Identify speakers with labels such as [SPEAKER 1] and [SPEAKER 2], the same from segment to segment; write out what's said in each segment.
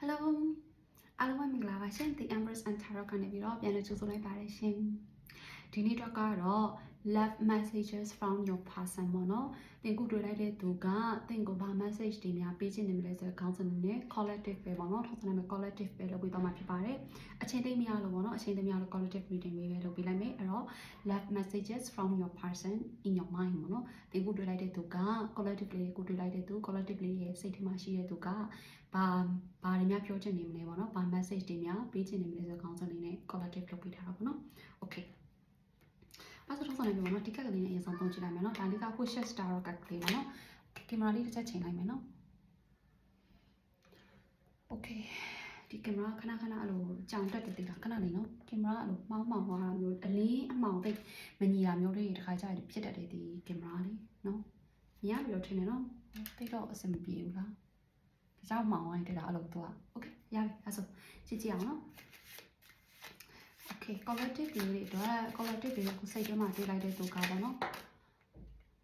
[SPEAKER 1] Hello အားလုံးပဲမင်္ဂလာပါရှင် The Empress and Tarot ကနေပြီးတော့ပြန်လည်ကြိုဆိုလိုက်ပါတယ်ရှင်ဒီနေ့တော့ကတော့ love messages from your person ပေါ့နော်သင်ကူတွေ့လိုက်တဲ့သူကသင်ကိုဘာ message တွေများပေးချင်နေမလဲဆိုတော့ခေါင်းစဉ်နဲ့ collective ပဲပေါ့နော်ထောက်ဆနာမဲ့ collective ပဲလုပ်ပြီးတော့မှာဖြစ်ပါတယ်အချိန်သိမရလို့ပေါ့နော်အချိန်သိမရလို့ collective reading လေးပဲလုပ်ပေးလိုက်မယ်အဲ့တော့ love messages from your person in your mind ပေါ့နော်သင်ကူတွေ့လိုက်တဲ့သူက collective လေးကိုတွေ့လိုက်တဲ့သူ collective လေးရဲ့စိတ်ထဲမှာရှိတဲ့သူက ဘာဘာတွေများပြောချင်နေမလဲပေါ့နော်ဘာ message တွေများပေးချင်နေမလဲဆိုတော့ခေါင်းစဉ်လေးနဲ့ collective လုပ်ပေးထားတာပေါ့နော် okay အဲ့ဆိုတော့ဆက်နေပြီပေါ့နော်ဒီကက်ကလေးနဲ့အရင်ဆုံးသုံးကြည့်လိုက်မယ်နော်ဒါလေးက wishes star ကက်ကလေးပေါ့နော်ကင်မရာလေးတစ်ချက်ချိန်လိုက်မယ်နော် okay ဒီကင်မရာခဏခဏအဲ့လိုကြောင်တက်တယ်တိလားခဏလေးနော်ကင်မရာအဲ့လိုမောင်းမောင်းသွားတာမျိုးအလင်းအမှောင်တိတ်မညီတာမျိုးလေးတွေတစ်ခါကြာဖြစ်တတ်တယ်ဒီကင်မရာလေးနော်ညီရပြီတော့ထင်တယ်နော်တိတ်တော့အဆင်မပြေဘူးလား ဒါကြောင့်မှောင်ဝိုင်းတက်တာအဲ့လိုသွား okay ရပြီအဲ့ဆိုကြည့်ကြည့်အောင်နော် okay collective တွေတွေအတွက် collective တွေကိုစိတ်ထဲမှာတွေးလိုက်တဲ့သူကပေါ့နော်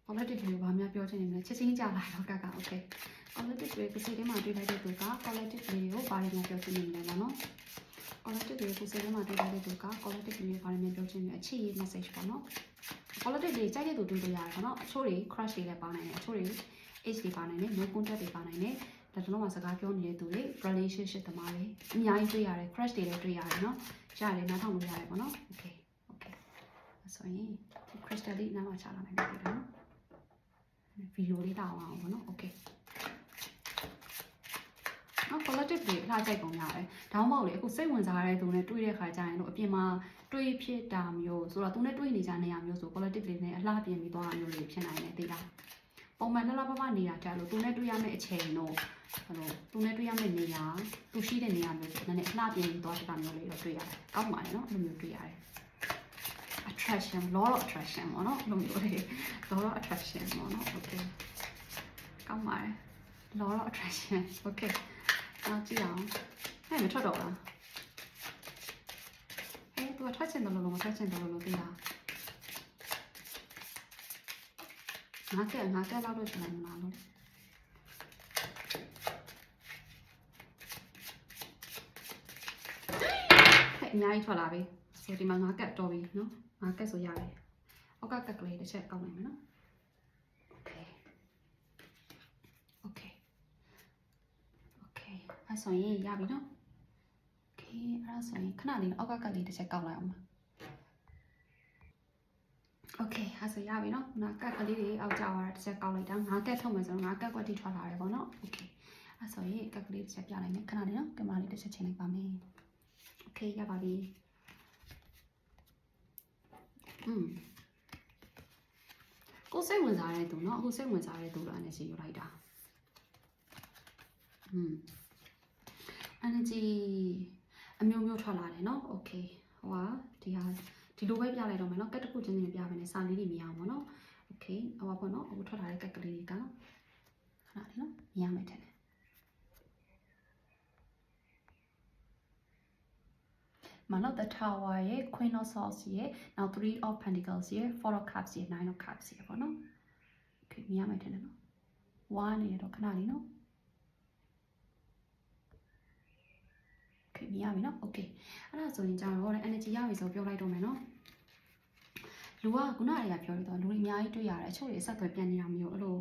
[SPEAKER 1] collective တွေဘာများပြောချင်နေမလဲချက်ချင်းကြာလာတော့ကက okay collective တွေကိုစိတ်ထဲမှာတွေးလိုက်တဲ့သူက collective တွေကိုဘာတွေများပြောချင်နေမလဲပေါ့နော် collective တွေကိုစိတ်ထဲမှာတွေးလိုက်တဲ့သူက collective တွေဘာတွေများပြောချင်နေလဲအချစ်ရေး message ပေါ့နော် collective တွေကြိုက်တဲ့သူတွေးလို့ရတယ်ပေါ့နော်အချို့တွေ crush တွေလည်းပါနိုင်တယ်အချို့တွေ age တွေပါနိုင်တယ် no contact တွေပါနိုင်တယ် ဒါတော့မှစကားပြောနေတဲ့သူတွေ relationship သမားတွေအများကြီးတွေ့ရတယ် crush တွေလည်းတွေ့ရတယ်နော်ရတယ်နားထောင်လို့ရတယ်ပေါ့နော် okay okay ဆိုရင်ဒီ crystal လေးနားမှာချလာနိုင်ပြီနော်ဗီဒီယိုလေးတောင်းအောင်ပေါ့နော် okay နော် collective တွေအလားကြိုက်ပုံရတယ်။ဒါမှမဟုတ်လေအခုစိတ်ဝင်စားတဲ့သူနဲ့တွေ့တဲ့ခါကျရင်တော့အပြင်မှာတွေ့ဖြစ်တာမျိုးဆိုတော့သူနဲ့တွေ့နေကြနေရမျိုးဆို collective တွေနဲ့အလားပြင်ပြီးသွားတာမျိုးတွေဖြစ်နိုင်တယ်သိလား။ပုံမှန်လှလှပပနေတာကြလို့သူနဲ့တွေ့ရမယ့်အချိန်တော့ ဟိုသူနဲ့တွေ့ရမယ့်နေရာသူရှိတဲ့နေရာမျိုးဆိုနည်းနည်းအလားပြင်ပြီးသွားတာမျိုးလေးတော့တွေ့ရတယ်။ကောင်းပါတယ်နော်အဲ့လိုမျိုးတွေ့ရတယ်။ attraction law of attraction ပေါ့နော်အဲ့လိုမျိုးလေး law of attraction ပေါ့နော် okay ကောင်းပါတယ် law of attraction okay နောက်ကြည့်အောင်ဟဲ့မထွက်တော့လားဟဲ့ तू ထွက်ချင်တယ်လို့လို့မထွက်ချင်တယ်လို့လို့သိလားငါကဲငါကဲလောက်လို့ချင်တယ်မလားလို့ဟဲ့ အများကြီးထွက်လာပြီဆိုဒီမှာငါကက်တော်ပြီနော်ငါကက်ဆိုရတယ်အောက်ကကက်ကလေးတစ်ချက်ကောက်နိုင်မယ်နော် okay okay okay အဲ့ဆိုရင်ရပြီနော် okay အဲ့ဒါဆိုရင်ခဏလေးအောက်ကကက်လေးတစ်ချက်ကောက်လိုက်အောင်ပါ okay အဲ့ဆိုရပြီနော်ခုနကက်ကလေးတွေအောက်ကျသွားတာတစ်ချက်ကောက်လိုက်တာငါးကက်ထုတ်မယ်ဆိုတော့ငါးကက်ကွက်ထိထွက်လာတယ်ပေါ့နော် okay အဲ့ဆိုရင်ကက်ကလေးတစ်ချက်ပြလိုက်မယ်ခဏလေးနော်ကင်မရာလေးတစ်ချက်ချိန်လိုက်ပါမယ် okay ရပါပြီอืมကိုယ်စိတ်ဝင်စားတဲ့သူเนาะအခုစိတ်ဝင်စားတဲ့သူလားနဲ့စီယူလိုက်တာอืม energy အမျိုးမျိုးထွက်လာတယ်เนาะ okay ဟိုဟာဒီဟာဒီလိုပဲပြလိုက်တော့မယ်เนาะကက်တစ်ခုချင်းချင်းပြမယ်နဲ့စာလေးတွေမြင်အောင်ပေါ့เนาะ okay ဟိုပါပေါ့เนาะအခုထွက်လာတဲ့ကက်ကလေးတွေကခဏလေးเนาะမြင်ရမယ်ထင်တယ် မနော် the tower ရဲ့ queen of swords ရဲ့နောက် three of pentacles ရဲ့ four of cups ရဲ့ nine of cups ရဲ့ပေါ့နော် okay မြင်ရမယ်ထင်တယ်နော်ဝါနေတော့ခဏလေးနော် okay မြင်ရပြီနော် okay အဲ့ဒါဆိုရင်ကြာတော့ energy ရပြီဆိုပြောလိုက်တော့မယ်နော်လူကခုနကတွေကပြောရတော့လူတွေအများကြီးတွေ့ရတယ်အချို့တွေအဆက်အသွယ်ပြန်နေတာမျိုးအဲ့လို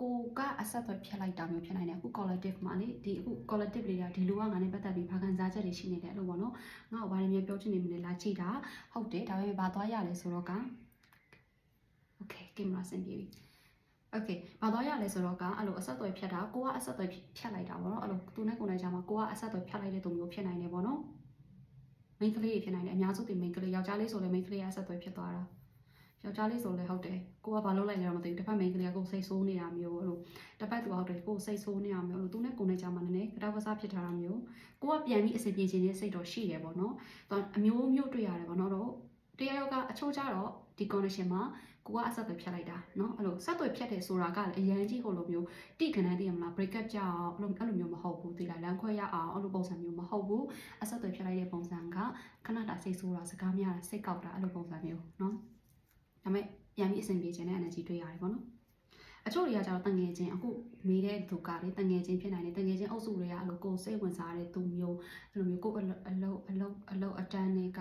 [SPEAKER 1] ကိုကအဆက်အသွယ်ဖြတ်လိုက်တာမျိုးဖြစ်နိုင်တယ်အခု collective မှာလေဒီအခု collective တွေကဒီလူကငါနဲ့ပတ်သက်ပြီးဘာခံစားချက်တွေရှိနေတယ်အဲ့လိုပေါ့နော်ငါ့ကိုဘာတွေမျိုးပြောချင်နေမလဲလားကြည့်တာဟုတ်တယ်ဒါပေမဲ့ဘာသွားရလဲဆိုတော့က okay ကင်မရာဆင်ပြေပြီ okay ဘာသွားရလဲဆိုတော့ကအဲ့လိုအဆက်အသွယ်ဖြတ်တာကိုကအဆက်အသွယ်ဖြတ်လိုက်တာပေါ့နော်အဲ့လိုသူနဲ့ကိုယ်နဲ့ကြားမှာကိုကအဆက်အသွယ်ဖြတ်လိုက်တဲ့သူမျိုးဖြစ်နိုင်တယ်ပေါ့နော်မိန်းကလေးတွေဖြစ်နိုင်တယ်အများစုဒီမိန်းကလေးယောက်ျားလေးဆိုလည်းမိန်းကလေးအဆက်အသွယ်ဖြစ်သွားတာ ယောက်ျားလေးဆိုလည်းဟုတ်တယ်ကိုကဘာလုပ်လိုက်လဲတော့မသိဘူးတစ်ဖက်မိန်းကလေးကကိုစိတ်ဆိုးနေတာမျိုးအဲ့လိုတစ်ဖက်သူဟုတ်တယ်ကိုစိတ်ဆိုးနေတာမျိုးအဲ့လိုသူနဲ့ကိုယ်နဲ့ကြားမှာနည်းနည်းကြောက်ဝစားဖြစ်ထားတာမျိုးကိုကပြန်ပြီးအစီအပြေခြင်းနဲ့စိတ်တော့ရှိတယ်ပေါ့နော်တော့အမျိုးမျိုးတွေ့ရတယ်ပေါ့နော်တော့တရားယောက်ကအချိုးကြတော့ဒီ condition မှာကိုကအဆက်အသွယ်ဖြတ်လိုက်တာเนาะအဲ့လိုဆက်သွယ်ဖြတ်တယ်ဆိုတာကလည်းအရန်ကြီးဟိုလိုမျိုးတိခဏတည်းမလား break up ကြအောင်အဲ့လိုအဲ့လိုမျိုးမဟုတ်ဘူးဒီလားလမ်းခွဲရအောင်အဲ့လိုပုံစံမျိုးမဟုတ်ဘူးအဆက်အသွယ်ဖြတ်လိုက်တဲ့ပုံစံကခဏတာစိတ်ဆိုးတာစကားများတာစိတ်ကောက်တာအဲ့လိုပုံစံမျိုးเนาะ าะ ဒါပေမဲ့ပြန်ပြီးအဆင်ပြေခြင်းနဲ့ energy တွေ့ရတယ်ပေါ့နော်အချို့တွေကကျတော့တငယ်ချင်းအခုမေးတဲ့သူကလေတငယ်ချင်းဖြစ်နိုင်တယ်တငယ်ချင်းအုပ်စုတွေကအဲ့လိုကိုယ်စိတ်ဝင်စားတဲ့သူမျိုးအဲ့လိုမျိုးကိုယ်အလုပ်အလုပ်အလုပ်အလုပ်အတန်းတွေက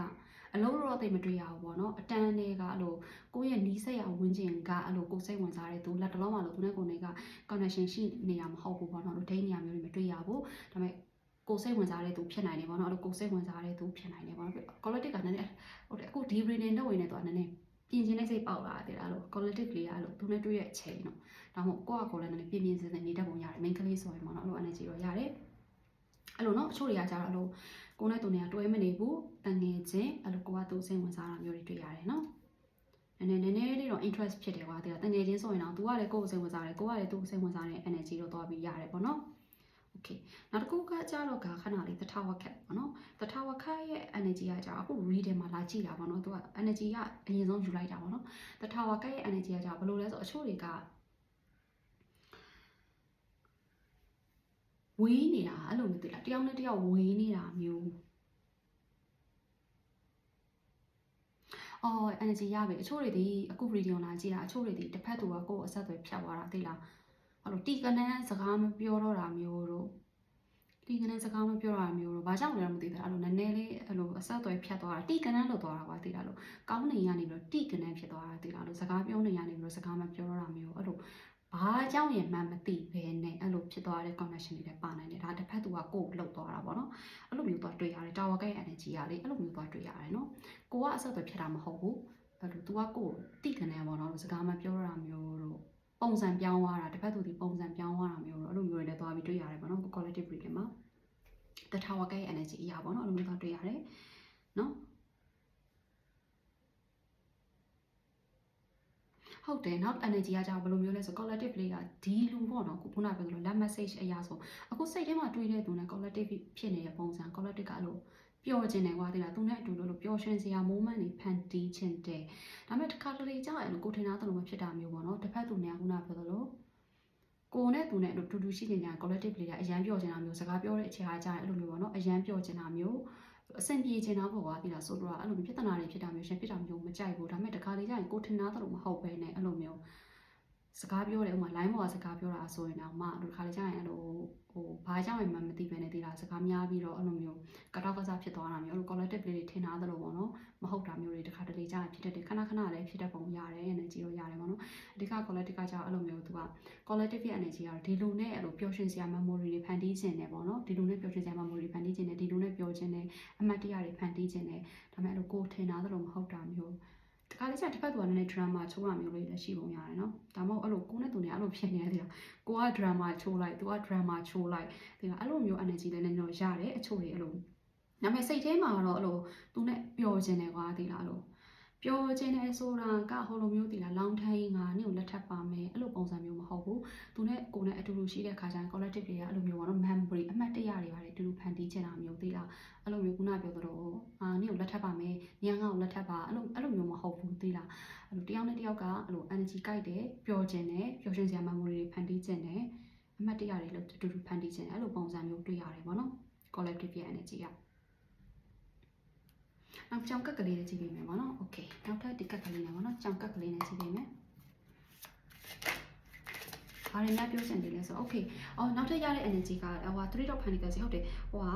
[SPEAKER 1] အလုပ်တော့တိတ်မတွေ့ရဘူးပေါ့နော်အတန်းတွေကအဲ့လိုကိုယ့်ရဲ့နီးစပ်ရာဝန်းကျင်ကအဲ့လိုကိုယ်စိတ်ဝင်စားတဲ့သူလက်တလုံးမှလို့သူနဲ့ကိုယ်နဲ့က connection ရှိနေရမဟုတ်ဘူးပေါ့နော်လို့ဒိတ်နေရမျိုးတွေမတွေ့ရဘူးဒါပေမဲ့ကိုယ်စိတ်ဝင်စားတဲ့သူဖြစ်နိုင်တယ်ပေါ့နော်အဲ့လိုကိုယ်စိတ်ဝင်စားတဲ့သူဖြစ်နိုင်တယ်ပေါ့နော် collective ကနည်းနည်းဟုတ်တယ်အခုဒီ reading လုပ်ရင်လည်းသူကနည်းနည်း ပြင်ချင်းတဲ့စိတ်ပေါက်လာတယ်အဲ့လို collective လေးကအဲ့လိုသူနဲ့တွေ့ရဲ့အချိန်တော့ဒါမှမဟုတ်ကိုယ့်အကိုလည်းနည်းနည်းပြင်းပြင်းစင်စင်နေတတ်ပုံရတယ် main ကလေးဆိုရင်ပေါ့နော်အဲ့လို energy တော့ရတယ်အဲ့လိုနော်အချို့တွေကကြတော့အဲ့လိုကိုယ်နဲ့သူနဲ့တွဲမနေဘူးတငယ်ချင်းအဲ့လိုကိုကသူစိတ်ဝင်စားတာမျိုးတွေတွေ့ရတယ်နော်နည်းနည်းနည်းနည်းလေးတော့ interest ဖြစ်တယ်ကွာတဲ့တငယ်ချင်းဆိုရင်တော့ तू ကလည်းကိုယ့်ကိုစိတ်ဝင်စားတယ်ကိုကလည်းသူ့ကိုစိတ်ဝင်စားတဲ့ energy တော့သွားပြီးရတယ်ပေါ့နော် okay နောက်တစ်ခုကကြတော့ကခဏလေးတထဝခက်ပေါ့နော်တထဝခက်ရဲ့ energy ကကြတော့အခု reading မှာလာကြည့်တာပေါ့နော်သူက energy ကအရင်ဆုံးယူလိုက်တာပေါ့နော်တထဝခက်ရဲ့ energy ကကြတော့ဘယ်လိုလဲဆိုအချို့တွေကဝေးနေတာအဲ့လိုမျိုးတွေ့လားတယောက်နဲ့တယောက်ဝေးနေတာမျိုးအော် energy ရပြီအချို့တွေဒီအခု reading လာကြည့်တာအချို့တွေဒီတစ်ဖက်သူကကိုယ့်အဆက်အသွယ်ဖြတ်သွားတာသိလား အဲ့လိုတီကနန်းစကားမပြောတော့တာမျိုးတို့တီကနန်းစကားမပြောတာမျိုးတို့ဘာကြောင့်လဲမသိဘူးအဲ့လိုနည်းနည်းလေးအဲ့လိုအဆက်အသွယ်ဖြတ်သွားတာတီကနန်းလို့သွားတာကွာသိလားလို့ကောင်းနေရနေပြီးတော့တီကနန်းဖြစ်သွားတာသိလားလို့စကားပြောနေရနေပြီးတော့စကားမပြောတော့တာမျိုးအဲ့လိုဘာကြောင့်ရင်မှမသိဘဲနဲ့အဲ့လိုဖြစ်သွားတဲ့ connection တွေလည်းပါနိုင်တယ်ဒါတစ်ဖက်သူကကိုယ်လှုပ်သွားတာပေါ့နော်အဲ့လိုမျိုးသွားတွေ့ရတယ် tower ကရဲ့ energy ကလေအဲ့လိုမျိုးသွားတွေ့ရတယ်နော်ကိုကအဆက်အသွယ်ဖြစ်တာမဟုတ်ဘူးအဲ့လို तू ကကိုယ်တိကနန်းပေါ့နော်စကားမပြောတော့တာမျိုးတို့ ပုံစံပြောင်းသွားတာတစ်ဖက်သူဒီပုံစံပြောင်းသွားတာမျိုးတို့အဲ့လိုမျိုးတွေလည်းသွားပြီးတွေ့ရတယ်ပေါ့နော် collective reading မှာတထာဝကရဲ့ energy အရာပေါ့နော်အဲ့လိုမျိုးသွားတွေ့ရတယ်နော်ဟုတ်တယ်နောက် energy ကကြောင့်ဘယ်လိုမျိုးလဲဆို collective လေးကဒီလူပေါ့နော်ခုနကပြောသလို love message အရာဆိုအခုစိတ်ထဲမှာတွေးတဲ့သူနဲ့ collective ဖြစ်နေတဲ့ပုံစံ collective ကအဲ့လို ပျော်ခြင်းတယ်ကွာတိလားသူနဲ့အတူလို့ပျော်ရွှင်စရာ moment တွေဖန်တီးခြင်းတယ်ဒါပေမဲ့တစ်ခါတလေကြာရင်ကိုထင်တာတလုံးမဖြစ်တာမျိုးပေါ့နော်တစ်ဖက်သူနဲ့ခုနပြောသလိုကိုနဲ့သူနဲ့အတူတူရှိနေကြ collective လေးကအရန်ပျော်ခြင်းတာမျိုးစကားပြောတဲ့အချိန်အားကြာရင်အဲ့လိုမျိုးပေါ့နော်အရန်ပျော်ခြင်းတာမျိုးအဆင်ပြေခြင်းတော့ပေါ့ကွာဒီလားဆိုတော့အဲ့လိုမျိုးပြဿနာတွေဖြစ်တာမျိုးရှင်ဖြစ်တာမျိုးမကြိုက်ဘူးဒါပေမဲ့တခါလေကြာရင်ကိုထင်တာတလုံးမဟုတ်ပဲနဲ့အဲ့လိုမျိုး စကားပြောတယ်ဥမာ line ပေါ်ကစကားပြောတာဆိုရင်တော့မှဒီခါလေးကြာရင်အဲ့လိုဟိုဘာကြောင့်မှမသိပဲနဲ့ဒီလားစကားများပြီးတော့အဲ့လိုမျိုးကတော့ကစားဖြစ်သွားတာမျိုးအဲ့လို collective လေးတွေထင်သားသလိုပေါ့နော်မဟုတ်တာမျိုးတွေတစ်ခါတလေကြာရင်ဖြစ်တတ်တယ်ခဏခဏလည်းဖြစ်တတ်ပုံရတယ် energy တော့ရတယ်ပေါ့နော်အဓိက collective ကကြာအဲ့လိုမျိုးသူက collective ရဲ့ energy ကတော့ဒီလိုနဲ့အဲ့လိုပျော်ရွှင်စရာ memory တွေဖန်တီးခြင်းနဲ့ပေါ့နော်ဒီလိုနဲ့ပျော်ရွှင်စရာ memory တွေဖန်တီးခြင်းနဲ့ဒီလိုနဲ့ပျော်ခြင်းနဲ့အမှတ်တရတွေဖန်တီးခြင်းနဲ့ဒါပေမဲ့အဲ့လိုကိုယ်ထင်သားသလိုမဟုတ်တာမျိုး တခါလေးကျတစ်ဖက်သူကလည်း drama ချိုးတာမျိုးလေးလည်းရှိပုံရတယ်နော်ဒါမှမဟုတ်အဲ့လိုကိုနဲ့သူနဲ့အဲ့လိုဖြစ်နေတယ်ကိုက drama ချိုးလိုက်သူက drama ချိုးလိုက်ဒီကအဲ့လိုမျိုး energy လည်းနည်းနည်းတော့ရတယ်အချို့တွေအဲ့လိုဒါပေမဲ့စိတ်ထဲမှာတော့အဲ့လိုသူနဲ့ပျော်ခြင်းတယ်ကွာဒီလားအဲ့လို ပျော်ခြင်းတယ်ဆိုတာကဟိုလိုမျိုးဒီလားလောင်းထိုင်းငါနေ့ကိုလက်ထပ်ပါမယ်အဲ့လိုပုံစံမျိုးမဟုတ်ဘူးသူနဲ့ကိုနဲ့အတူတူရှိတဲ့ခါကျရင် collective တွေကအဲ့လိုမျိုးပေါ့နော် memory အမှတ်တရတွေပါတယ်အတူတူဖန်တီးချင်တာမျိုးသိလားအဲ့လိုမျိုးခုနပြောသလိုအာနေ့ကိုလက်ထပ်ပါမယ်ညငါ့ကိုလက်ထပ်ပါအဲ့လိုအဲ့လိုမျိုးမဟုတ်ဘူးသိလားအဲ့လိုတယောက်နဲ့တယောက်ကအဲ့လို energy ကြိုက်တယ်ပျော်ခြင်းတယ်ပျော်ရွှင်စရာ memory တွေဖန်တီးခြင်းတယ်အမှတ်တရတွေလို့အတူတူဖန်တီးခြင်းတယ်အဲ့လိုပုံစံမျိုးတွေ့ရတယ်ပေါ့နော် collective ရဲ့ energy က နောက်ကြောင်ကက်ကလေးနဲ့ကြည့်ပေးမယ်ပေါ့နော် okay နောက်ထပ်ဒီကက်ကလေးနဲ့ပေါ့နော်ကြောင်ကက်ကလေးနဲ့ကြည့်ပေးမယ်ဘာတွေများပြောချင်တယ်လဲဆိုတော့ okay အော်နောက်ထပ်ရတဲ့ energy ကဟိုဟာ3 dot pentacles ဟုတ်တယ်ဟိုဟာ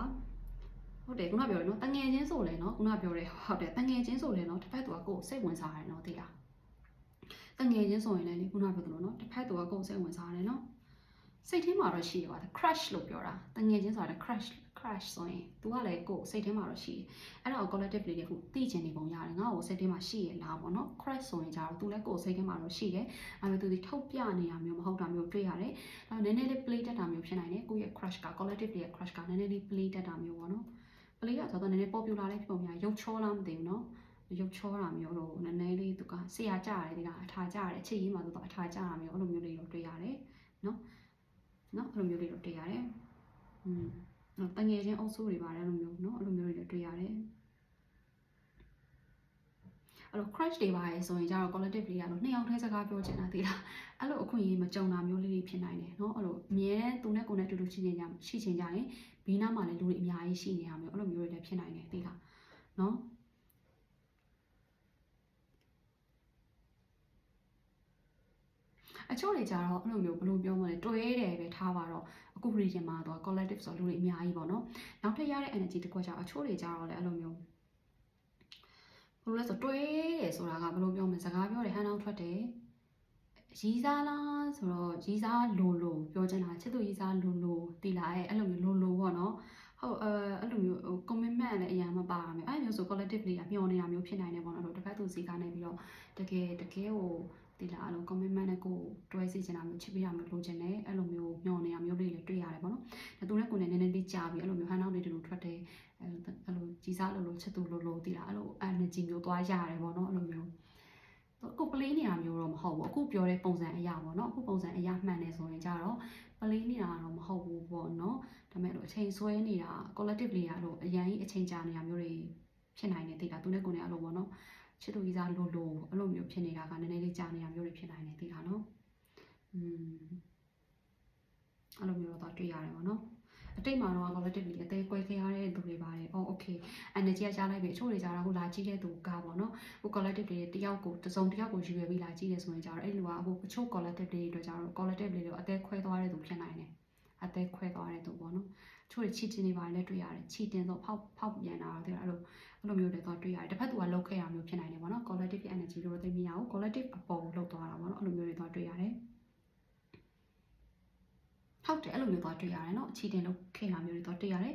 [SPEAKER 1] ဟုတ်တယ်ခုနပြောရနော်တငယ်ချင်းဆိုလဲနော်ခုနပြောတယ်ဟုတ်တယ်တငယ်ချင်းဆိုလဲနော်တစ်ဖက်သူကကိုယ်စိတ်ဝင်စားတယ်နော်သိလားတငယ်ချင်းဆိုရင်လည်းခုနပြောသလိုနော်တစ်ဖက်သူကကိုယ်စိတ်ဝင်စားတယ်နော်စိတ်ထဲမှာတော့ရှိတယ်ကွာ crush လို့ပြောတာတငယ်ချင်းဆိုတာ crush crush ဆိုရင် तू ကလည်းကိုယ်စိတ်ထဲမှာတော့ရှိတယ်အဲ့ဒါကို collective လေးတွေခုသိချင်နေပုံရတယ်ငါ့ကိုစိတ်ထဲမှာရှိရလားပေါ့နော် crush ဆိုရင်ကြတော့ तू လည်းကိုယ်စိတ်ထဲမှာတော့ရှိတယ်အဲ့ဒါ तू ဒီထုတ်ပြနေတာမျိုးမဟုတ်တာမျိုးတွေ့ရတယ်အဲ့တော့နည်းနည်းလေး play တက်တာမျိုးဖြစ်နိုင်တယ်ကိုယ့်ရဲ့ crush က collective လေးရဲ့ crush ကနည်းနည်းလေး play တက်တာမျိုးပေါ့နော် play ကဆိုတော့နည်းနည်း popular လေးဖြစ်ပုံများရုပ်ချောလားမသိဘူးနော်ရုပ်ချောတာမျိုးတော့နည်းနည်းလေးသူကဆရာကြရတယ်ဒီကအထာကြရတယ်အချစ်ရေးမှာသူကအထာကြတာမျိုးအဲ့လိုမျိုးလေးတော့တွေ့ရတယ်နော်နော်အဲ့လိုမျိုးလေးတော့တွေ့ရတယ်อืมနော် တငယ်ချင်းအုပ်စုတွေပါတယ်အဲ့လိုမျိုးနော်အဲ့လိုမျိုးတွေလည်းတွေ့ရတယ်အဲ့လို crush တွေပါရဲဆိုရင်ကျတော့ collective လေးကတော့နှစ်ယောက်တည်းစကားပြောချင်တာသိလားအဲ့လိုအခွင့်အရေးမကြုံတာမျိုးလေးတွေဖြစ်နိုင်တယ်เนาะအဲ့လိုအမြဲသူနဲ့ကိုယ်နဲ့အတူတူရှိနေကြရှိချင်ကြရင်ဘေးနားမှာလည်းလူတွေအများကြီးရှိနေရမျိုးအဲ့လိုမျိုးတွေလည်းဖြစ်နိုင်တယ်သိလားเนาะ အချို့တွေကြတော့အဲ့လိုမျိုးဘယ်လိုပြောမလဲတွဲတယ်ပဲထားပါတော့ အခု region မှာတော့ collective ဆိုတော့လူတွေအများကြီးပေါ့နော်နောက်ထပ်ရတဲ့ energy တစ်ခုကကြတော့အချို့တွေကြတော့လည်းအဲ့လိုမျိုးဘယ်လိုလဲဆိုတွဲတယ်ဆိုတာကဘယ်လိုပြောမလဲစကားပြောတယ်ဟန်အောင်ထွက်တယ်ရီးစားလားဆိုတော့ရီးစားလိုလိုပြောချင်တာချစ်သူရီးစားလိုလိုတီလာရဲ့အဲ့လိုမျိုးလိုလိုပေါ့နော်ဟုတ်အဲအဲ့လိုမျိုးဟို commitment လည်းအရင်မပါရမယ်အဲ့လိုမျိုးဆို collectively ကမျောနေတာမျိုးဖြစ်နိုင်တယ်ပေါ့နော်အဲ့လိုတစ်ဖက်သူစီကနေပြီးတော့တကယ်တကယ်ဟို ဒီလားအဲ့လို commitment နဲ့ကိုတွဲစီချင်တာမျိုးချစ်ပေးတာမျိုးလိုချင်တယ်အဲ့လိုမျိုးမျောနေတာမျိုးလေးလည်းတွေ့ရတယ်ပေါ့နော်ဒါသူနဲ့ကိုယ်နဲ့နည်းနည်းလေးကြာပြီးအဲ့လိုမျိုးဟန်နောက်တွေတူတူထွက်တယ်အဲ့လိုအဲ့လိုကြီးစားလိုလိုချစ်သူလိုလိုဒီလားအဲ့လို energy မျိုးသွားရတယ်ပေါ့နော်အဲ့လိုမျိုးအခု play နေတာမျိုးတော့မဟုတ်ဘူးအခုပြောတဲ့ပုံစံအရာပေါ့နော်အခုပုံစံအရာမှန်တယ်ဆိုရင်ကြတော့ play နေတာတော့မဟုတ်ဘူးပေါ့နော်ဒါပေမဲ့လို့အချိန်ဆွဲနေတာ collectively ရလို့အရင်ကြီးအချိန်ကြာနေတာမျိုးတွေဖြစ်နိုင်တယ်သိတာသူနဲ့ကိုယ်နဲ့အဲ့လိုပေါ့နော် ချစ်သူကြီးစားလိုလိုအဲ့လိုမျိုးဖြစ်နေတာကနည်းနည်းလေးကြာနေတာမျိုးတွေဖြစ်နိုင်တယ်သိတာနော်อืมအဲ့လိုမျိုးတော့တွေ့ရတယ်ပေါ့နော်အတိတ်မှာတော့ collectively အသေးကွဲခဲ့ရတဲ့သူတွေပါတယ်။ Oh okay energy ကကြားလိုက်ပြီအချို့တွေကြတော့ဟိုလာကြည့်တဲ့သူကပေါ့နော်။ဟို collective တွေတယောက်ကိုတစုံတယောက်ကိုယူရပြီးလာကြည့်တယ်ဆိုရင်ကြတော့အဲ့လိုကဟိုအချို့ collective တွေအတွက်ကြတော့ collective တွေတော့အသေးခွဲသွားတဲ့သူဖြစ်နိုင်တယ်။အသေးခွဲသွားတဲ့သူပေါ့နော်။ချို့တွေချီတင်နေပါတယ်လည်းတွေ့ရတယ်။ချီတင်တော့ဖောက်ဖောက်ပြန်တာတော့အဲ့လို အဲ့လိုမျိုးတွေတော့တွေ့ရတယ်။တစ်ဖက်သူကလောက်ခဲ့ရမျိုးဖြစ်နိုင်တယ်ပေါ့နော်။ collective energy လို့တော့သိမရဘူး။ collective အပေါ်ကိုလောက်သွားတာပေါ့နော်။အဲ့လိုမျိုးတွေတော့တွေ့ရတယ်။ဟုတ်တယ်အဲ့လိုမျိုးသွားတွေ့ရတယ်เนาะအချီတင်လုပ်ခဲ့တာမျိုးတွေသွားတွေ့ရတယ်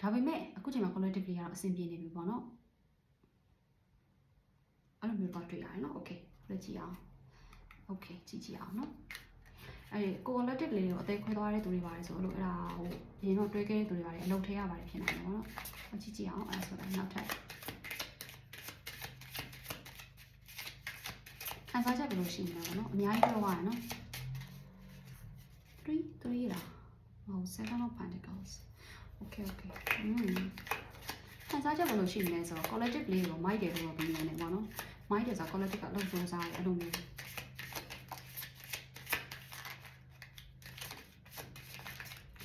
[SPEAKER 1] ဒါပေမဲ့အခုချိန်မှာ collective တွေကတော့အဆင်ပြေနေပြီပေါ့เนาะအဲ့လိုမျိုးသွားတွေ့ရတယ်เนาะ okay လက်ကြည့်အောင် okay ကြည့်ကြည့်အောင်เนาะ အဲ့ဒီ collaborative လေးတွေကိုအသေးခွဲသွားတဲ့သူတွေပါတယ်ဆိုလို့အဲ့ဒါဟိုအရင်တော့တွဲခဲ့တဲ့သူတွေပါတယ်အလုပ်ထဲရပါတယ်ဖြစ်နေတယ်ပေါ့နော်အကြည့်ကြည့်အောင်အဲ့ဆိုတော့နောက်ထပ်အစားချက်ဘယ်လိုရှိမလဲပေါ့နော်အများကြီးပြောရအောင်နော်3 3လားဟို seven of pentacles okay okay ခံစားချက်ဘယ်လိုရှိမလဲဆိုတော့ collective လေးကို mic တယ်လို့ပြောနေတယ်ပေါ့နော် mic တယ်ဆိုတော့ collective ကအလုပ်စူးစားရအလုပ်မျိုး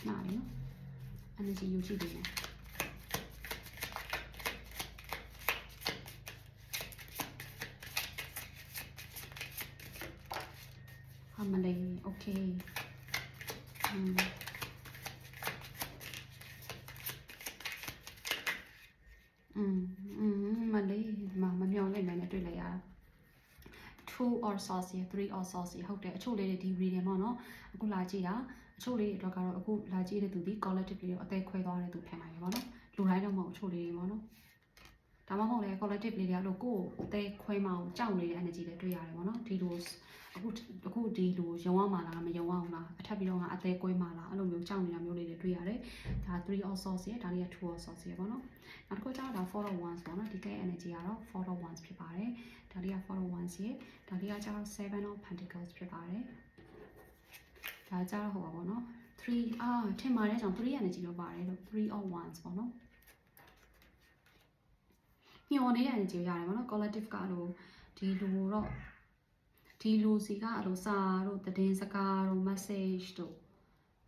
[SPEAKER 1] နားလေနော် energy ယူကြည့်တယ်ဟာမလေး okay อืมอืมอืมမလေးမမမျောလိုက်နိုင်နဲ့တွေ့လိုက်ရတာ2 or saucy 3 or saucy ဟုတ်တယ်အချို့လေးတွေဒီ reading ပေါ့နော်အခုလာကြည့်တာ အချို့လေးတွေအတွက်ကတော့အခုလာကြည့်တဲ့သူဒီ collective လေးကိုအသေးခွဲသွားတဲ့သူဖြစ်နိုင်တယ်ပေါ့နော်လူတိုင်းတော့မဟုတ်အချို့လေးတွေပေါ့နော်ဒါမှမဟုတ်လေ collective လေးတွေကလို့ကိုယ်အသေးခွဲမအောင်ကြောက်နေတဲ့ energy တွေတွေ့ရတယ်ပေါ့နော်ဒီလိုအခုအခုဒီလိုရုံအောင်မလားမရုံအောင်လားအထပ်ပြီးတော့အသေးကွဲမလားအဲ့လိုမျိုးကြောက်နေတာမျိုးလေးတွေတွေ့ရတယ်ဒါ3 or sauce ရဒါလေးက2 or sauce ရပေါ့နော်နောက်တစ်ခုကျတော့ဒါ follow ones ပေါ့နော်ဒီကဲ energy ကတော့ follow ones ဖြစ်ပါတယ်ဒါလေးက follow ones ရဒါလေးကကျတော့7 of pentacles ဖြစ်ပါတယ် ဒါကျတော့ဟိုပါပေါ့နော်3အာထင်ပါတယ်ကြောင့်3 energy လို့ပါတယ်လို့3 of ones ပေါ့နော်ညော်နေတဲ့ energy ကိုရတယ်ပေါ့နော် collective ကလို့ဒီလိုတော့ဒီလူစီကအဲ့လိုစာတို့သတင်းစကားတို့ message တို့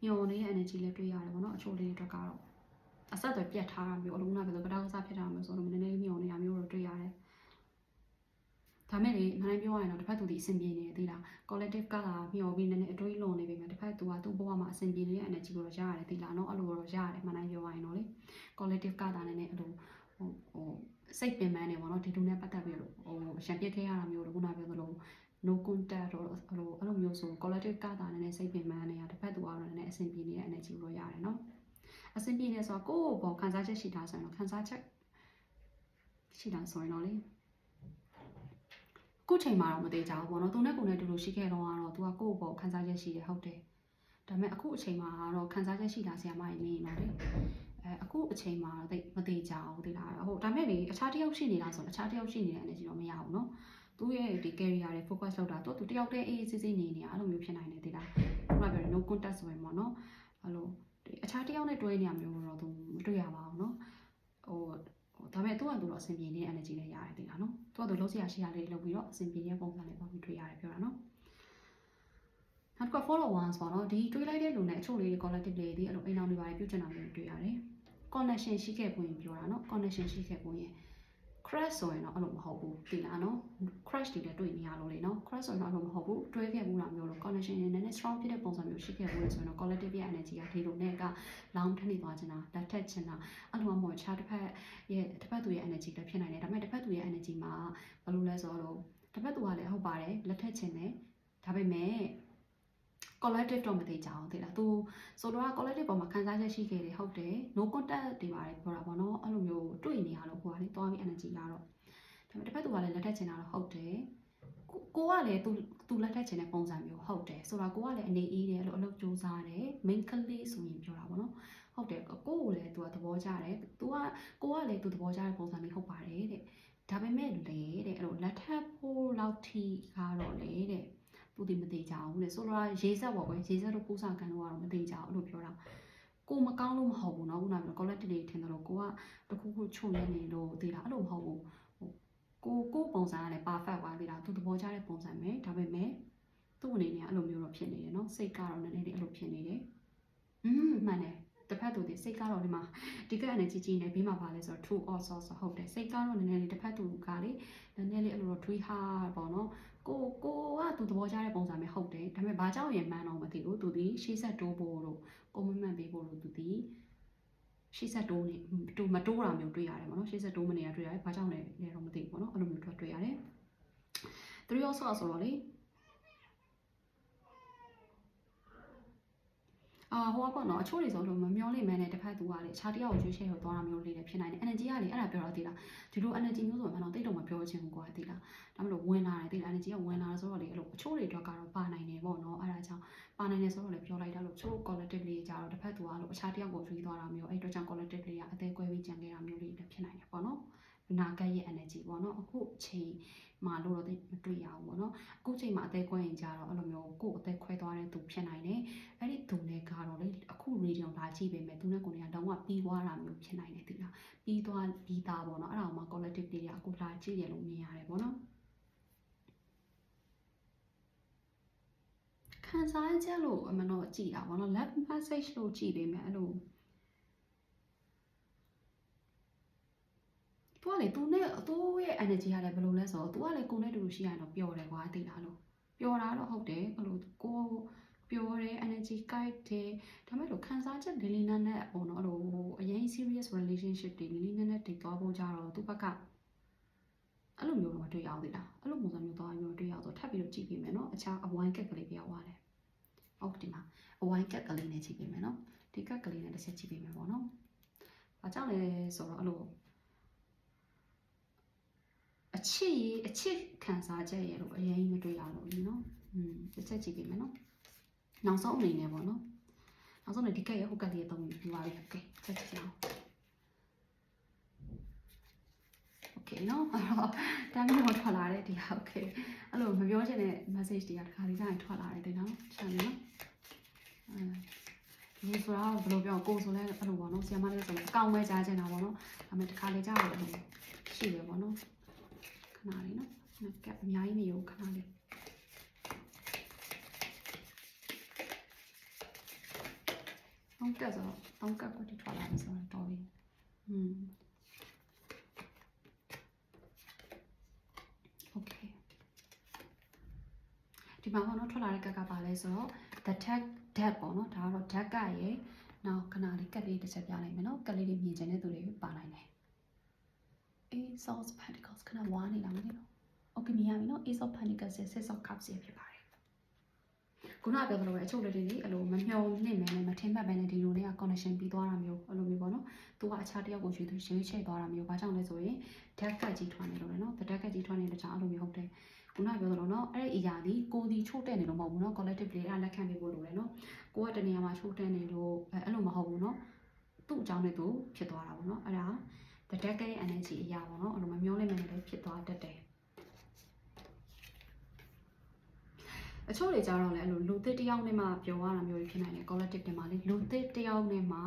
[SPEAKER 1] ညော်နေတဲ့ energy လည်းတွေ့ရတယ်ပေါ့နော်အချို့လေးတွေကတော့အဆက်အသွယ်ပြတ်ထားတာမျိုးအလုံးနာပဲဆိုကတောက်စားဖြစ်တာမျိုးဆိုတော့နည်းနည်းညော်နေတာမျိုးတို့တွေ့ရတယ် ဒါမဲ့လေမနိုင်ပြောရရင်တော့တစ်ဖက်သူဒီအဆင်ပြေနေတယ်သိလား collective ကလာမျောပြီးနည်းနည်းအတွေးလွန်နေပြီမြတစ်ဖက်သူကသူ့ဘဝမှာအဆင်ပြေနေတဲ့ energy ကိုတော့ရရတယ်သိလားနော်အဲ့လိုတော့ရတယ်မနိုင်ပြောရရင်တော့လေ collective ကလာနည်းနည်းအဲ့လိုဟိုဟိုစိတ်ပင်ပန်းနေပေါ့နော်ဒီလူနဲ့ပတ်သက်ပြီးတော့ဟိုရံပြစ်ခဲ့ရတာမျိုးလို့ခုနပြောသလို no contact တော့အဲ့လိုအဲ့လိုမျိုးဆို collective ကတာနည်းနည်းစိတ်ပင်ပန်းနေတာတစ်ဖက်သူကတော့နည်းနည်းအဆင်ပြေနေတဲ့ energy လို့ရတယ်နော်အဆင်ပြေနေဆိုတော့ကိုယ့်ဘောခံစားချက်ရှိတာဆိုရင်တော့ခံစားချက်ရှိတာဆိုရင်တော့လေ ခုချိန်မှာတော့မသေးကြဘူးပေါ့နော်သူနဲ့ကိုယ်နဲ့တူတူရှိခဲ့တော့ကတော့သူကကိုယ့်ဘောခံစားချက်ရှိတယ်ဟုတ်တယ်ဒါပေမဲ့အခုအချိန်မှာတော့ခံစားချက်ရှိတာဆရာမကြီးမင်းတော့လေအဲအခုအချိန်မှာတော့မသေးကြဘူးသိလားဟုတ်ဒါပေမဲ့လေအခြားတစ်ယောက်ရှိနေတာဆိုတော့အခြားတစ်ယောက်ရှိနေတဲ့ energy တော့မရဘူးเนาะသူ့ရဲ့ဒီ career တွေ focus လုပ်တာသူသူတယောက်တည်းအေးအေးဆေးဆေးနေနေတာအဲ့လိုမျိုးဖြစ်နိုင်တယ်သိလားခုနပြောတယ် no contact ဆိုရင်ပေါ့နော်အဲ့လိုအခြားတယောက်နဲ့တွဲနေရမျိုးတော့သူမတွေ့ရပါဘူးနော်ဟိုဟို ဒါပေမဲ့သူကသူတော့အဆင်ပြေနေတဲ့ energy နဲ့ရတယ်သိလားနော်သူကသူလုံးစရာရှိရလေးလုပ်ပြီးတော့အဆင်ပြေတဲ့ပုံစံလေးပေါ့တွေ့ရတယ်ပြောတာနော်နောက်က follow ones ပေါ့နော်ဒီတွေးလိုက်တဲ့လူနဲ့အချို့လေးတွေ collective လေးတွေအဲ့လိုအိမ်အောင်တွေပါတယ်ပြုတ်ချင်တာမျိုးတွေ့ရတယ် connection ရှိခဲ့ပုံရင်ပြောတာနော် connection ရှိခဲ့ပုံရင် crash ဆိုရင်တော့အဲ့လိုမဟုတ်ဘူးသိလားနော် crash တွေလည်းတွေ့နေရလို့လေနော် crash ဆိုရင်တော့အဲ့လိုမဟုတ်ဘူးတွဲခဲ့ဘူးလားမျိုးလို့ connection နည်းနည်း strong ဖြစ်တဲ့ပုံစံမျိုးရှိခဲ့ဘူးလေဆိုရင်တော့ collective ရဲ့ energy ကဒီလိုနဲ့ကလောင်းထနေသွားချင်တာလက်ထက်ချင်တာအဲ့လိုမှမဟုတ်ခြားတစ်ဖက်ရဲ့တစ်ဖက်သူရဲ့ energy လည်းဖြစ်နိုင်တယ်ဒါပေမဲ့တစ်ဖက်သူရဲ့ energy မှာဘယ်လိုလဲဆိုတော့တစ်ဖက်သူကလည်းဟုတ်ပါတယ်လက်ထက်ချင်တယ်ဒါပေမဲ့ collective တော့မသိကြအောင်သိလားသူဆိုတော့ collective ပေါ်မှာခံစားချက်ရှိခဲ့တယ်ဟုတ်တယ် no contact တွေပါတယ်ပြောတာပေါ့နော်အဲ့လိုမျိုးတွေ့နေရတော့ကိုကလေသွားပြီး energy ရတော့ဒါပေမဲ့တစ်ဖက်သူကလည်းလက်ထက်ချင်တာတော့ဟုတ်တယ်ကိုကိုကလည်းသူသူလက်ထက်ချင်တဲ့ပုံစံမျိုးဟုတ်တယ်ဆိုတော့ကိုကလည်းအနေအေးတယ်အဲ့လိုအလုပ်ကြိုးစားတယ် main ကလေးဆိုရင်ပြောတာပေါ့နော်ဟုတ်တယ်ကိုကိုလည်းသူကသဘောကျတယ်သူကကိုကလည်းသူသဘောကျတဲ့ပုံစံမျိုးဟုတ်ပါတယ်တဲ့ဒါပေမဲ့လေတဲ့အဲ့လိုလက်ထပ်ဖို့လောက်ထိကတော့လေတဲ့ သူဒီမသေးကြဘူးတဲ့ဆိုတော့ရေးဆက်ပေါ့ကွယ်ရေးဆက်တို့ပူစာကန်တော့ကတော့မသေးကြဘူးအဲ့လိုပြောတာကိုမကောင်းလို့မဟုတ်ဘူးเนาะခုနကပြော collective တွေထင်တယ်လို့ကိုကတခုခုချုပ်ရနေလို့သေးတာအဲ့လိုမဟုတ်ဘူးကိုကိုပုံစံကလည်း perfect ပါသေးတာသူသဘောကျတဲ့ပုံစံပဲဒါပေမဲ့သူ့အနေနဲ့အဲ့လိုမျိုးတော့ဖြစ်နေတယ်เนาะစိတ်ကတော့နည်းနည်းလေးအဲ့လိုဖြစ်နေတယ်อืมမှန်တယ်တစ်ဖက်သူဒီစိတ်ကတော့ဒီမှာဒီကအနေကြီးကြီးနေပြီးမှပါလဲဆိုတော့ true or false ဆိုဟုတ်တယ်စိတ်ကတော့နည်းနည်းလေးတစ်ဖက်သူကလေနည်းနည်းလေးအဲ့လိုတော့ tree hard ပေါ့နော် ကိုကိုကသူသဘောကျတဲ့ပုံစံမျိုးဟုတ်တယ်ဒါပေမဲ့ဘာကြောင့်ရင်မှန်းတော့မသိဘူးသူဒီရှေ့ဆက်တိုးဖို့လို့ကိုမမှန်ပေးဖို့လို့သူဒီရှေ့ဆက်တိုးနေတူမတိုးတာမျိုးတွေ့ရတယ်ပေါ့နော်ရှေ့ဆက်တိုးမနေတာတွေ့ရတယ်ဘာကြောင့်လဲလဲတော့မသိဘူးပေါ့နော်အဲ့လိုမျိုးတွေ့တွေ့ရတယ်သူရောဆော့ဆိုတော့လေ အာဟိုကပေါ့နော်အချို့တွေဆိုလို့မမျောလိမ့်မယ်နဲ့တစ်ဖက်သူကလေအခြားတစ်ယောက်ကိုရွေးချယ်ဟိုသွားတာမျိုးလေးလည်းဖြစ်နိုင်တယ် energy ကလေအဲ့ဒါပြောတော့သိလားဒီလို energy မျိုးဆိုမှတော့တိတ်တော့မပြောချင်ဘူးကွာသိလားဒါမှမဟုတ်ဝင်လာတယ်သိလား energy ကဝင်လာတယ်ဆိုတော့လေအဲ့လိုအချို့တွေတော့ကတော့ပါနိုင်တယ်ပေါ့နော်အဲ့ဒါကြောင့်ပါနိုင်တယ်ဆိုတော့လေပြောလိုက်တာလို့ချို့ collective လေးကြတော့တစ်ဖက်သူကလို့အခြားတစ်ယောက်ကိုရွေးသွားတာမျိုးအဲ့တော့ကြောင့် collective လေးကအသေးကွဲပြီးကြံခဲ့တာမျိုးလေးလည်းဖြစ်နိုင်တယ်ပေါ့နော်နာဂတ်ရဲ့ energy ပေါ့နော်အခုချိန် မှာလို့တော့မတွေ့ရဘူးပေါ့နော်အခုချိန်မှာအသေးခွဲရင်ကြတော့အဲ့လိုမျိုးကိုယ်အသေးခွဲသွားတဲ့သူဖြစ်နိုင်တယ်အဲ့ဒီသူနဲ့ကတော့လေအခု radio လာကြည့်ပေမဲ့သူနဲ့ကိုယ်ကလုံးဝပြီးသွားတာမျိုးဖြစ်နိုင်တယ်သိလားပြီးသွားပြီးသားပေါ့နော်အဲ့ဒါမှ collective တွေကအခုလာကြည့်ရလို့မြင်ရတယ်ပေါ့နော်ခံစားချက်လို့အမှန်တော့ကြည်တာပေါ့နော် left message လို့ကြည်ပေမဲ့အဲ့လိုသူကလေသူနဲ့သူ့ ရဲ့ energy ကလည်းဘယ်လိုလဲဆိုတော့သူကလည်းကိုယ်နဲ့တူတူရှိရရင်တော့ပျော်တယ်ကွာသိလားလို့ပျော်တာတော့ဟုတ်တယ်အဲ့လိုကိုပျော်တယ် energy guide တယ်ဒါမဲ့လို့ခံစားချက်လေးလေးနက်နက်ပေါ့နော်အဲ့လိုအရင် serious relationship တွေလေးလေးနက်နက်တည်သွားဖို့ကြတော့သူ့ဘက်ကအဲ့လိုမျိုးတော့မတွေ့ရအောင်သိလားအဲ့လိုပုံစံမျိုးသွားမျိုးတွေ့ရအောင်ဆိုထပ်ပြီးတော့ကြည့်ပေးမယ်နော်အခြားအဝိုင်းကက်ကလေးပြောင်းသွားတယ်ဟုတ်ဒီမှာအဝိုင်းကက်ကလေးနဲ့ကြည့်ပေးမယ်နော်ဒီကက်ကလေးနဲ့တစ်ချက်ကြည့်ပေးမယ်ပေါ့နော်ဘာကြောင့်လဲဆိုတော့အဲ့လိုအ ချစ်ရေးအချစ်ခံစားချက်ရဲ့လို့အရင်မတွေ့ရလို့ဒီနော်อืมတစ်ချက်ကြည့်ပေးမယ်နော်နောက်ဆုံးအနေနဲ့ပေါ့နော်နောက်ဆုံးအနေဒီကက်ရဲ့ဟိုကက်လေးရဲ့တုံးပြီးပါပြီโอเคချက်ကြည့်အောင်โอเคနော်အဲ့တော့တမ်းမျိုးထွက်လာတဲ့ဒီဟာโอเคအဲ့လိုမပြောချင်တဲ့ message တွေကတခါလေးကြာရင်ထွက်လာတယ်တဲ့နော်ချက်နေနော်အဲဒီဆိုတော့ဘယ်လိုပြောကိုဆိုလဲအဲ့လိုပေါ့နော်ဆီယမလေးဆိုအကောင်ပဲကြားချင်တာပေါ့နော်ဒါပေမဲ့တခါလေးကြာတော့ရှိတယ်ပေါ့နော် ခဏလေးနော်နှက်ကပ်အများကြီးမရောခဏလေးောင်းကက်ဆိုတော့တောင်းကက်ကိုတိထွက်လာတယ်ဆိုတော့တော်ပြီ။อืม Okay ဒီမှာကတော့ထွက်လာတဲ့ကက်ကပါလဲဆိုတော့ the tag dead ပေါ့နော်ဒါကတော့ dead ကရဲ့နောက်ခဏလေးကက်လေးတစ်ချက်ပြလိုက်မယ်နော်ကက်လေးတွေမြင်ချင်တဲ့သူတွေပါနိုင်တယ် Ace of Pentacles ခဏဝါနေလားမသိဘူး။ Okay မြင်ရပြီနော် Ace of Pentacles ရဲ့ Six of Cups ရဲ့ဖြစ်ပါတယ်။ခုနကပြောသလိုပဲအချုပ်လေးတွေလေအဲ့လိုမမျှော်လင့်မဲနဲ့မထင်မှတ်ပဲနဲ့ဒီလိုနဲ့ connection ပြီးသွားတာမျိုးအဲ့လိုမျိုးပေါ့နော်။သူကအခြားတစ်ယောက်ကိုရွေးသူရွေးချယ်သွားတာမျိုးဘာကြောင့်လဲဆိုရင် deck ကကြီးထွားနေလို့လေနော်။ the deck ကကြီးထွားနေတဲ့ကြောင့်အဲ့လိုမျိုးဟုတ်တယ်။ခုနကပြောသလိုနော်အဲ့ဒီအရာဒီကိုဒီချို့တဲ့နေလို့မဟုတ်ဘူးနော် collective လေးကလက်ခံပေးဖို့လိုတယ်နော်။ကိုကတနေရာမှာချို့တဲ့နေလို့အဲ့လိုမဟုတ်ဘူးနော်။သူ့အကြောင်းနဲ့သူဖြစ်သွားတာပေါ့နော်။အဲ့ဒါ the deck ရဲ့ energy အရာပေါ့နော်အဲ့လိုမမျောလိမ့်မယ်လည်းဖြစ်သွားတတ်တယ်အချို့တွေကြတော့လည်းအဲ့လိုလူသစ်တစ်ယောက်နဲ့မှပြောရတာမျိုးတွေဖြစ်နိုင်တယ် collective တွေမှာလေလူသစ်တစ်ယောက်နဲ့မှ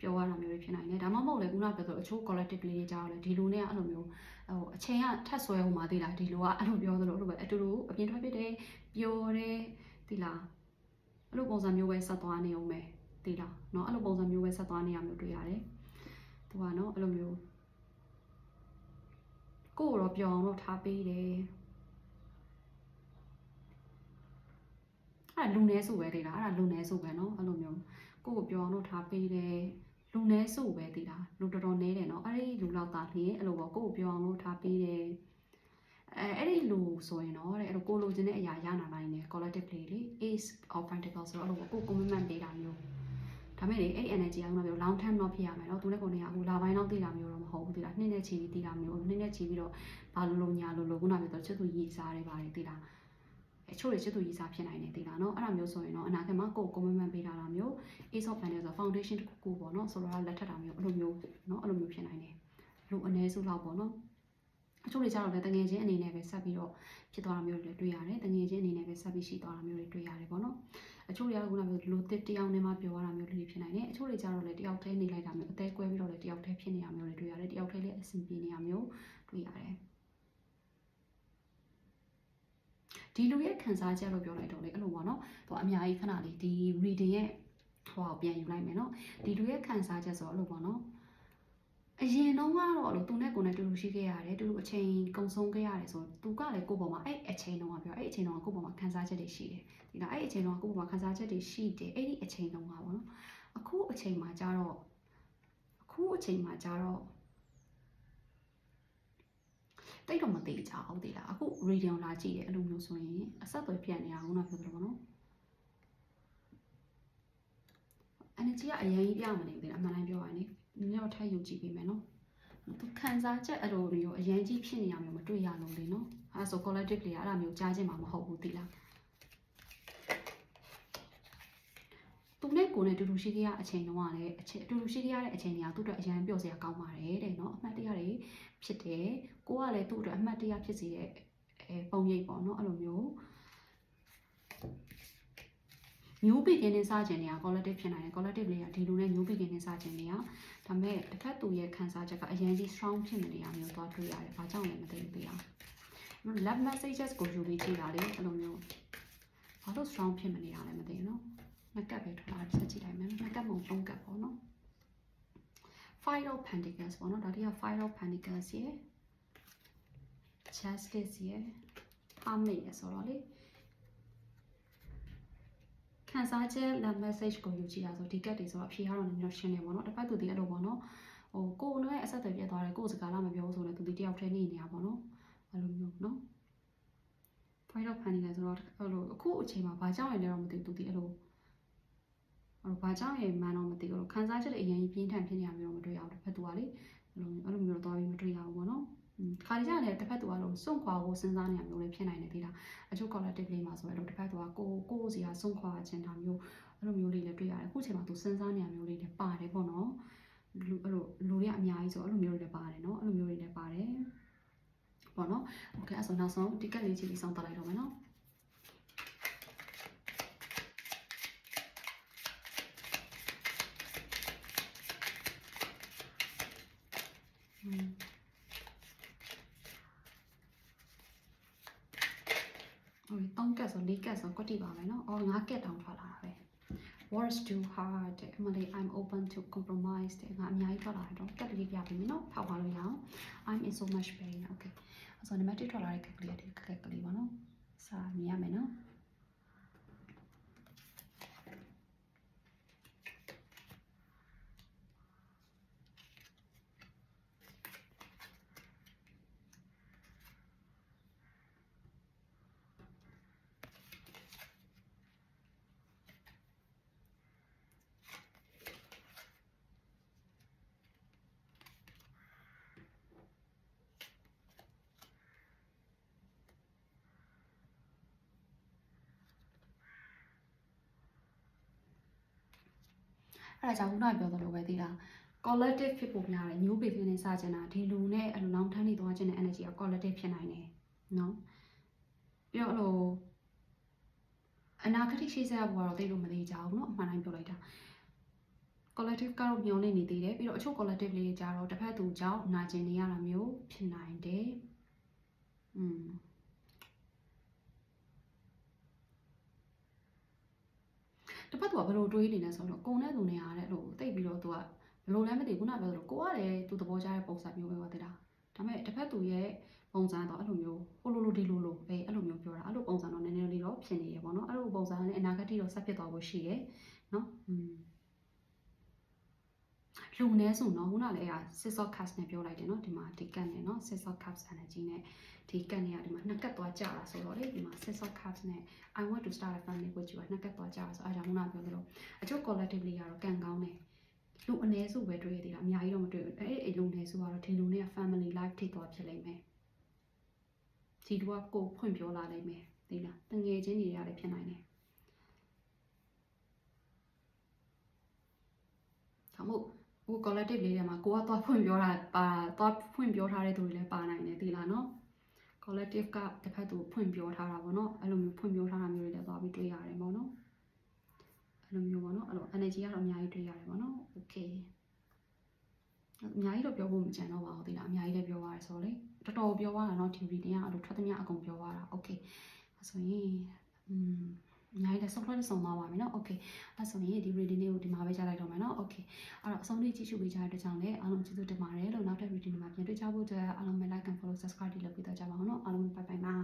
[SPEAKER 1] ပြောရတာမျိုးတွေဖြစ်နိုင်တယ်ဒါမှမဟုတ်လေခုနပြောဆိုအချို့ collective လေးတွေကြတော့လေဒီလူနဲ့အဲ့လိုမျိုးဟိုအချိန်ကထပ်ဆွဲဟိုမှာသိလားဒီလူကအဲ့လိုပြောသလိုအဲ့လိုပဲအတူတူအပြင်ထွက်ဖြစ်တယ်ပျော်တယ်သိလားအဲ့လိုပုံစံမျိုးပဲဆက်သွားနေအောင်ပဲသိလားเนาะအဲ့လိုပုံစံမျိုးပဲဆက်သွားနေရမျိုးတွေ့ရတယ်သူကเนาะအဲ့လိုမျိုး ကိုကိုတော့ပျော်အောင်လို့ထားပေးတယ်အဲ့ဒါလူနေစုပဲတိလားအဲ့ဒါလူနေစုပဲเนาะအဲ့လိုမျိုးကိုကိုပျော်အောင်လို့ထားပေးတယ်လူနေစုပဲတိလားလူတော်တော်နေတယ်เนาะအဲ့ဒီလူလောက်သားလျင်အဲ့လိုပေါ့ကိုကိုပျော်အောင်လို့ထားပေးတယ်အဲအဲ့ဒီလူဆိုရင်တော့တဲ့အဲ့လိုကိုလိုချင်တဲ့အရာရနာနိုင်တယ် collective play လေ ace of pentacles ဆိုတော့အဲ့လိုပေါ့ကို commitment ပေးတာမျိုး ဒါမဲ့လေအဲ့ဒီ energy ကကတော့ long term တော့ဖြစ်ရမယ်เนาะသူလည်းကိုနေကအခုလာပိုင်းတော့သိတာမျိုးတော့မဟုတ်ဘူးသိလားနှစ်နဲ့ချီပြီးသိတာမျိုးနှစ်နဲ့ချီပြီးတော့ဘာလို့လို့ညာလို့လို့ခုနကပြောတော့ချစ်သူရည်စားတယ်ပါတယ်သိလားအချို့တွေချစ်သူရည်စားဖြစ်နိုင်တယ်သိလားเนาะအဲ့ဒါမျိုးဆိုရင်တော့အနာဂတ်မှာကိုယ် commitment ပေးတာလားမျိုး ace of pentacles ဆို foundation တစ်ခုခုပေါ့เนาะဆိုတော့လက်ထပ်တာမျိုးအဲ့လိုမျိုးเนาะအဲ့လိုမျိုးဖြစ်နိုင်တယ်လူအ ਨੇ စုလောက်ပေါ့เนาะအချို့တွေကြတော့လည်းတငယ်ချင်းအနေနဲ့ပဲဆက်ပြီးတော့ဖြစ်သွားတာမျိုးတွေလည်းတွေ့ရတယ်တငယ်ချင်းအနေနဲ့ပဲဆက်ပြီးရှိသွားတာမျိုးတွေတွေ့ရတယ်ပေါ့နော် အချို့တွေကခုနကပြောလိုတစ်တယောက်နဲ့မှပြောရတာမျိုးတွေဖြစ်နိုင်တယ်အချို့တွေကြတော့လည်းတယောက်တည်းနေလိုက်တာမျိုးအသေးကွဲပြီးတော့လည်းတယောက်တည်းဖြစ်နေတာမျိုးတွေတွေ့ရတယ်တယောက်တည်းလည်းအဆင်ပြေနေတာမျိုးတွေ့ရတယ်ဒီလူရဲ့ခံစားချက်လို့ပြောလိုက်တော့လေအဲ့လိုပေါ့နော်သူအများကြီးခဏလေးဒီ reading ရဲ့ဟိုပြန်ယူလိုက်မယ်နော်ဒီလူရဲ့ခံစားချက်ဆိုတော့အဲ့လိုပေါ့နော် အရင်တော့ကတော့လို့သူနဲ့ကိုယ်နဲ့တူတူရှိခဲ့ရတယ်တူတူအချိန်ကုန်ဆုံးခဲ့ရတယ်ဆိုသူကလည်းကိုယ့်ပေါ်မှာအဲ့အချိန်တုန်းကပြောအဲ့အချိန်တုန်းကကိုယ့်ပေါ်မှာခံစားချက်တွေရှိတယ်ဒီလားအဲ့အချိန်တုန်းကကိုယ့်ပေါ်မှာခံစားချက်တွေရှိတယ်အဲ့ဒီအချိန်တုန်းကပေါ့နော်အခုအချိန်မှာကျတော့အခုအချိန်မှာကျတော့တိတ်တော့မသေးကြအောင်ဒီလားအခု radio လာကြည့်တယ်အဲ့လိုမျိုးဆိုရင်အဆက်အသွယ်ပြတ်နေတာခုနပြောသလိုပေါ့နော် energy ကအရင်ကြီးပြမနေဘူးဒီလားအမှန်တိုင်းပြောရရင် နည်းနည်းတော့ထပ်ယူကြည့်ပေးမယ်နော်သူခံစားချက်အဲ့လိုမျိုးအရင်ကြီးဖြစ်နေရမျိုးမတွေ့ရလို့လေနော်အဲဆို collective လေအဲ့ဒါမျိုးကြားခြင်းမှာမဟုတ်ဘူးဒီလားသူနဲ့ကိုယ်နဲ့တူတူရှိခဲ့ရအချိန်တုန်းကလည်းအချိန်တူတူရှိခဲ့ရတဲ့အချိန်တွေကသူ့အတွက်အရင်ပြော့စရာကောင်းပါတယ်တဲ့နော်အမှတ်တရတွေဖြစ်တယ်ကိုကလည်းသူ့အတွက်အမှတ်တရဖြစ်စေတဲ့အဲပုံရိပ်ပေါ့နော်အဲ့လိုမျိုး new beginning စခြင်းတွေက collective ဖြစ်နိုင်တယ် collective တွေကဒီလိုနဲ့ new beginning စခြင်းတွေကဒါပေမဲ့တစ်ဖက်သူရဲ့ခံစားချက်ကအရင်ကြီး strong ဖြစ်နေရမျိုးသွားတွေ့ရတယ်။ဘာကြောင့်လဲမသိဘူးသိအောင်။ love messages ကိုယူပြီးကြည့်တာလေအဲ့လိုမျိုးဘာလို့ strong ဖြစ်မနေရလဲမသိဘူးနော်။ငကပ်ပဲထွက်လာဆက်ကြည့်လိုက်မယ်။ငကပ်မုံသုံးကပ်ပေါ့နော်။ five of pentacles ပေါ့နော်ဒါတွေက five of pentacles ရဲ့ justice ရဲ့ harmony ရဲ့ဆိုတော့လေ ခံစားချက် love message ကိုယူကြည့်ရဆိုဒီကတ်တွေဆိုတော့အဖြေကတော့နည်းနည်းရှင်းနေပေါ့နော်တစ်ဖက်သူဒီအဲ့လိုပေါ့နော်ဟိုကိုယ်နဲ့အဆက်အသွယ်ပြတ်သွားတယ်ကိုယ်စကားလာမပြောဆိုလည်းသူဒီတယောက်တည်းနေနေတာပေါ့နော်အဲ့လိုမျိုးနော် point of planning လဲဆိုတော့အဲ့လိုအခုအချိန်မှာဘာကြောင့်လဲတော့မသိဘူးသူဒီအဲ့လိုအဲ့လိုဘာကြောင့်ရမှန်းတော့မသိဘူးခံစားချက်တွေအရင်ကြီးပြင်းထန်ဖြစ်နေတာမျိုးတော့မတွေ့ရဘူးတစ်ဖက်သူကလေအဲ့လိုအဲ့လိုမျိုးတော့သွားပြီးမတွေ့ရဘူးပေါ့နော် ခါကြရတယ်တစ်ဖက်သူကတော့စွန့်ခွာဖို့စဉ်းစားနေတာမျိုးလည်းဖြစ်နိုင်တယ်ဒီလားအချို့ collective လေးမှာဆိုရင်တော့တစ်ဖက်သူကကိုကိုစီကစွန့်ခွာခြင်းတာမျိုးအဲ့လိုမျိုးလေးလည်းတွေ့ရတယ်အခုချိန်မှာသူစဉ်းစားနေတာမျိုးလေးလည်းပါတယ်ပေါ့နော်လူအဲ့လိုလူတွေကအများကြီးဆိုအဲ့လိုမျိုးတွေလည်းပါတယ်နော်အဲ့လိုမျိုးတွေလည်းပါတယ်ပေါ့နော်โอเคအဲ့ဆိုနောက်ဆုံးဒီကက်လေးကြည့်ပြီးဆုံးတက်လိုက်တော့မယ်နော်อืม ဆို4ကက်ဆိုကွက်တိပါမယ်နော်။အော်5ကက်တောင်ထွက်လာတာပဲ။ Words too hard တဲ့အမလေး I'm open to compromise တဲ့ငါအများကြီးထွက်လာတယ်တော့ကက်လေးပြပေးမယ်နော်။ဖောက်ပါလို့ရအောင်။ I'm in so much pain okay ။အဲ့ဆိုနံပါတ်1ထွက်လာတဲ့ကက်ကလေးဒီကက်ကလေးပါနော်။စာမြင်ရမယ်နော်။ အဲ့ဒါကြောင့်ခုနကပြောသလိုပဲသိလား collective ဖြစ်ဖို့များတယ် new beginning စချင်တာဒီလူနဲ့အဲ့လိုနောက်ထပ်နေသွားခြင်းတဲ့ energy က collective ဖြစ်နိုင်တယ်နော်ပြီးတော့အဲ့လိုအနာဂတ်ရှိစေရဘွားတော့သိလို့မသေးကြဘူးเนาะအမှန်တိုင်းပြောလိုက်တာ collective ကတော့မျောနေနေသေးတယ်ပြီးတော့အချို့ collective လေးကြတော့တစ်ဖက်သူကြောင့်နာကျင်နေရတာမျိုးဖြစ်နိုင်တယ်อืม တစ်ဖက်သူကဘယ်လိုတွေးနေလဲဆိုတော့ကိုယ်နဲ့သူနဲ့ရတဲ့လို့တိတ်ပြီးတော့သူကဘယ်လိုလဲမသိဘူးခုနပြောသလိုကိုကလည်းသူသဘောကျတဲ့ပုံစံမျိုးပဲပါတည်တာဒါပေမဲ့တစ်ဖက်သူရဲ့ပုံစံတော့အဲ့လိုမျိုးဟိုလိုလိုဒီလိုလိုအဲအဲ့လိုမျိုးပြောတာအဲ့လိုပုံစံတော့နည်းနည်းလေးတော့ဖြစ်နေရပေါ့နော်အဲ့လိုပုံစံနဲ့အနာဂတ်တိတော့ဆက်ဖြစ်သွားဖို့ရှိတယ်နော်อืม လူနေဆိုနော်ခုနလည်းအဲ့ဒါ six of cups နဲ့ပြောလိုက်တယ်နော်ဒီမှာဒီကတ်နဲ့နော် six of cups energy နဲ့ဒီကတ်နဲ့ကဒီမှာနှစ်ကတ်သွားကြတာဆိုတော့လေဒီမှာ six of cups နဲ့ I want to start a family with you ကနှစ်ကတ်သွားကြတာဆိုအဲ့ဒါကြောင့်ခုနပြောသလိုအချို့ collectively ကတော့ကံကောင်းတယ်လူအ ਨੇ စုပဲတွေ့ရသေးတာအများကြီးတော့မတွေ့ဘူးအဲ့ဒီလူ ਨੇ စုကတော့ဒီလူနဲ့ family life ထိသွားဖြစ်လိမ့်မယ်ဒီတူကကိုဖွင့်ပြောလာလိမ့်မယ်သိလားတငယ်ချင်းတွေရတယ်ဖြစ်နိုင်တယ်ဒါမို့ ဟို collective လေးထဲမှာကိုကသွားဖွင့်ပြောတာပါသွားဖွင့်ပြောထားတဲ့သူတွေလည်းပါနိုင်တယ်သိလားနော် collective ကတစ်ဖက်သူဖွင့်ပြောထားတာပေါ့နော်အဲ့လိုမျိုးဖွင့်ပြောထားတာမျိုးတွေလည်းသွားပြီးတွေ့ရတယ်ပေါ့နော်အဲ့လိုမျိုးပေါ့နော်အဲ့လို energy ကတော့အများကြီးတွေ့ရတယ်ပေါ့နော် okay အများကြီးတော့ပြောဖို့မကြံတော့ပါဘူးသိလားအများကြီးလည်းပြောရတယ်ဆိုတော့လေတော်တော်ပြောရတာเนาะ theory တင်ကအဲ့လိုထွက်သမျှအကုန်ပြောရတာ okay အဲ့ဆိုရင်อืม အများကြီးလည်း software တစ်စုံသွားပါမယ်เนาะ okay အဲ့ဆိုရင်ဒီ reading လေးကိုဒီမှာပဲကြားလိုက်တော့မယ်เนาะ okay အဲ့တော့အဆုံးထိကြည့်ရှုပေးကြတဲ့အတွက်ကြောင့်လည်းအားလုံးကျေးဇူးတင်ပါတယ်လို့နောက်ထပ် reading တွေမှာပြန်တွေ့ကြဖို့အတွက်အားလုံးပဲ like and follow subscribe တွေလုပ်ပေးတော့ကြပါအောင်เนาะအားလုံးပဲ bye bye ပါ